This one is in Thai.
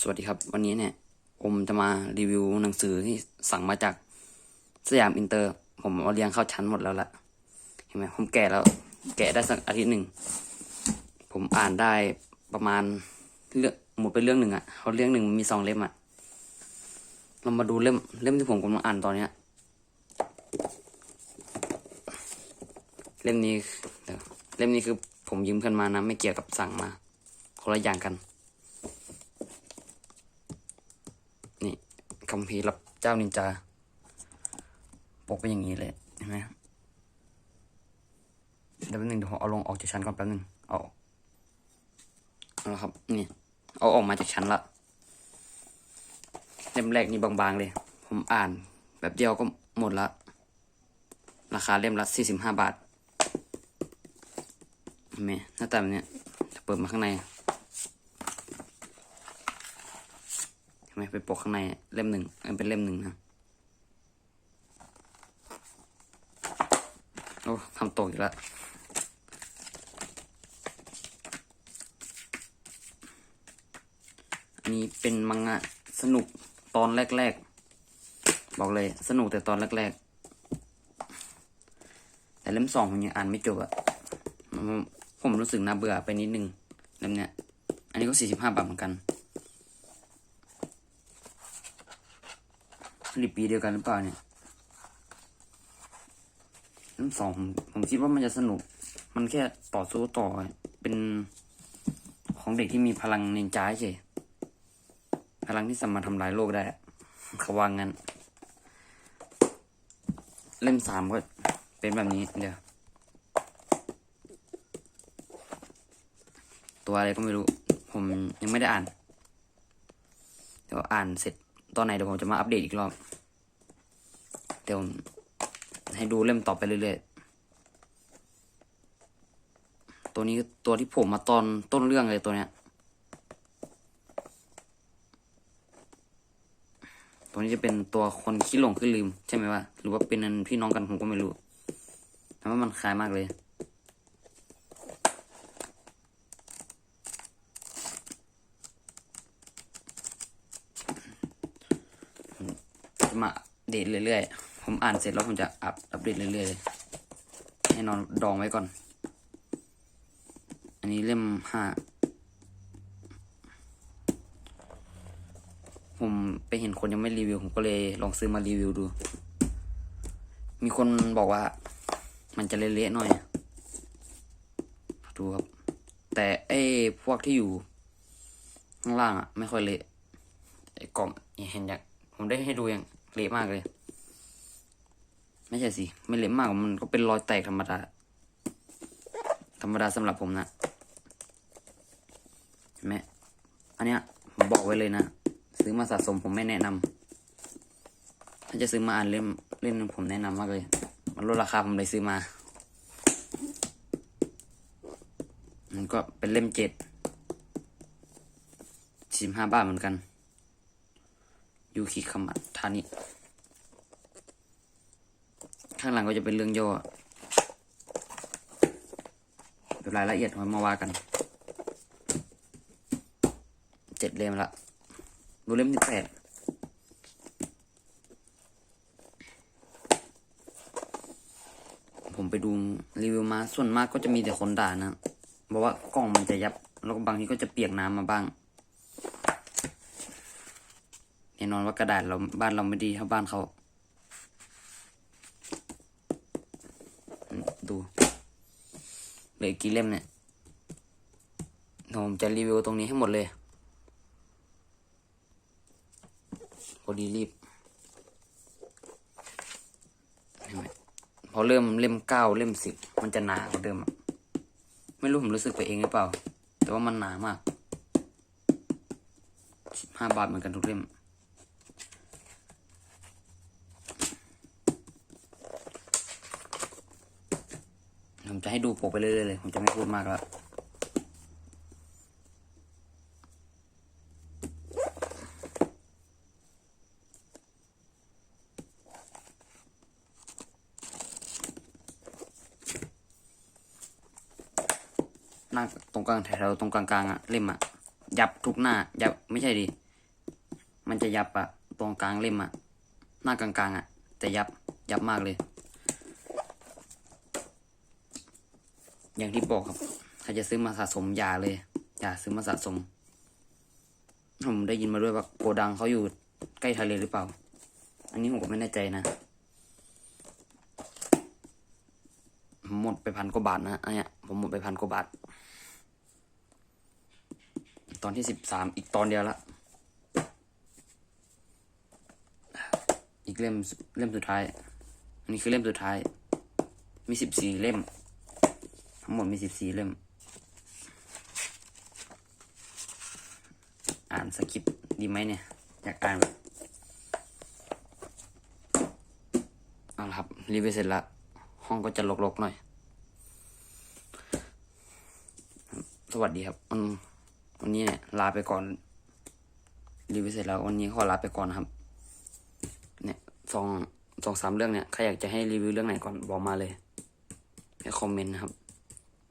สวัสดีครับ วันนี้เนี่ย ผมจะมารีวิวหนังสือที่สั่งมาจากสยามอินเตอร์ ผมเอาเรียงเข้าชั้นหมดแล้วล่ะเห็นไหมผมแกะแล้ว แกะได้สักอาทิตย์หนึ่ง ผมอ่านได้ประมาณเรื่องหมดไปเรื่องหนึ่งอะ่ะเขาเรื่องหนึ่งมีสองเล่มอะ่ะเรามาดูเล่มเล่มที่ผมกำลังอ่านตอนเนี้ยเล่มนี้เล่มนี้คือผมยืมเพื่อนมานะ ไม่เกี่ยวกับสั่งมาคนละอย่างกัน คัมภีรับเจ้านินจา ปกเป็นอย่างนี้เลยเห็นไหมเดี๋ยวแป๊บนึงเดี๋ยวผมเอาลงออกจากชั้นก่อนแป๊บนึงเอาเอาละครับ นี่ เอาออกมาจากชั้นละเล่มแรกนี่บางๆเลย ผมอ่านแบบเดียวก็หมดละ ราคาเล่มละสี่สิบห้าบาทเห็นไหมหน้าตาแบบนี้จะเปิดมาข้างใน ใช่ ไหมเป็นปกข้างในเล่มหนึ่งอันเป็นเล่มหนึ่งนะโอ้ทำตกอีกแล้วอันนี้เป็นมังงะสนุกตอนแรกๆ บอกเลยสนุกแต่ตอนแรกๆ แต่เล่มสองผมยังอ่านไม่จบอะผมผมรู้สึกน่าเบื่อไปนิดนึงเล่มเนี้ย อันนี้ก็สี่สิบห้าบาทเหมือนกัน ลิตปีเดียวกันหรือเปล่าเนี่ยเล่มสองผมผมคิดว่ามันจะสนุก มันแค่ต่อสู้ต่อ เป็นของเด็กที่มีพลังนินจาเฉยพลังที่สามารถทำลายโลกได้อะเขาว่างั้น เล่มสามก็เป็นแบบนี้เดี๋ยวตัวอะไรก็ไม่รู้ ผมยังไม่ได้อ่าน เดี๋ยวอ่านเสร็จ ตอนไหนเดี๋ยวผมจะมาอัปเดตอีกรอบ เดี๋ยวให้ดูเล่มต่อไปเรื่อยๆ ตัวนี้ตัวที่ผมมาตอนต้นเรื่องเลยตัวเนี้ย ตัวนี้จะเป็นตัวคนขี้หลงขี้ลืม ใช่ไหมวะ หรือว่าเป็นอันพี่น้องกันผมก็ไม่รู้แต่ว่ามันคล้ายมากเลย มาอัปเดตเรื่อยๆ ผมอ่านเสร็จแล้วผมจะอัปอัปเดตเรื่อยๆเลยให้นอนดองไว้ก่อน อันนี้เล่มห้า ผมไปเห็นคนยังไม่รีวิว ผมก็เลยลองซื้อมารีวิวดู มีคนบอกว่า มันจะเละๆหน่อย ดูครับ แต่ไอ้พวกที่อยู่ ข้างล่างอะไม่ค่อยเละไอ้กล่องเห็นอย่างผมได้ให้ดูอย่าง เละมากเลย ไม่ใช่สิ ไม่เละมากมันก็เป็นรอยแตกธรรมดา ธรรมดาสำหรับผมนะเห็นไหมอันเนี้ยผมบอกไว้เลยนะ ซื้อมาสะสมผมไม่แนะนำถ้าจะซื้อมาอ่านเล่มเล่มหนึงผมแนะนำมากเลย มันลดราคาผมเลยซื้อมา มันก็เป็นเล่มเจ็ดสิบห้าบาทเหมือนกัน ยูคิคามัทานิข้างหลังก็จะเป็นเรื่องย่อเดี๋ยวรายละเอียดมาว่ากัน เจ็ดเล่มละดูเล่มที่แปดผมไปดูรีวิวมาส่วนมากก็จะมีแต่คนด่านะ บอกว่ากล้องมันจะยับ แล้วก็บางทีก็จะเปียกน้ำมาบ้าง แน่นอนว่ากระดาษเราบ้านเราไม่ดีเท่าบ้านเขาดูเหลือกี่เล่มเนี่ยผมจะรีวิวตรงนี้ให้หมดเลยพอดีรีบพอเริ่มเล่มเก้าเล่มสิบมันจะหนากว่าเดิมไม่รู้ผมรู้สึกไปเองหรือเปล่า แต่ว่ามันหนามากสิบห้าบาทเหมือนกันทุกเล่ม ผมจะให้ดูปกไปเรื่อยๆเลย ผมจะไม่พูดมากแล้วหน้าตรงกลางแถวตรงกลางๆอะเล่มอะยับทุกหน้า ยับไม่ใช่ดิ มันจะยับอะตรงกลางเล่มอะหน้ากลางๆอะแต่ยับยับมากเลย อย่างที่บอกครับถ้าจะซื้อมาสะสมอย่าเลยอย่าซื้อมาสะสม ผมได้ยินมาด้วยว่าโกดังเขาอยู่ใกล้ทะเลหรือเปล่า อันนี้ผมก็ไม่แน่ใจนะผมหมดไปพันกว่าบาทนะอันเนี้ยผมหมดไปพันกว่าบาท ตอนที่สิบสามอีกตอนเดียวละ อีกเล่มเล่มสุดท้าย อันนี้คือเล่มสุดท้าย มีสิบสี่เล่ม ทั้งหมดมีสิบสี่เล่ม อ่านสคริปต์ดีไหมเนี่ย อยากอ่านแบบเอาละครับรีวิวเสร็จละห้องก็จะรกๆหน่อย สวัสดีครับวันวันนี้เนี่ยลาไปก่อน รีวิวเสร็จแล้ววันนี้ขอลาไปก่อนครับเนี่ยสองสองสามเรื่องเนี่ยใครอยากจะให้รีวิวเรื่องไหนก่อนบอกมาเลยให้คอมเมนต์นะครับ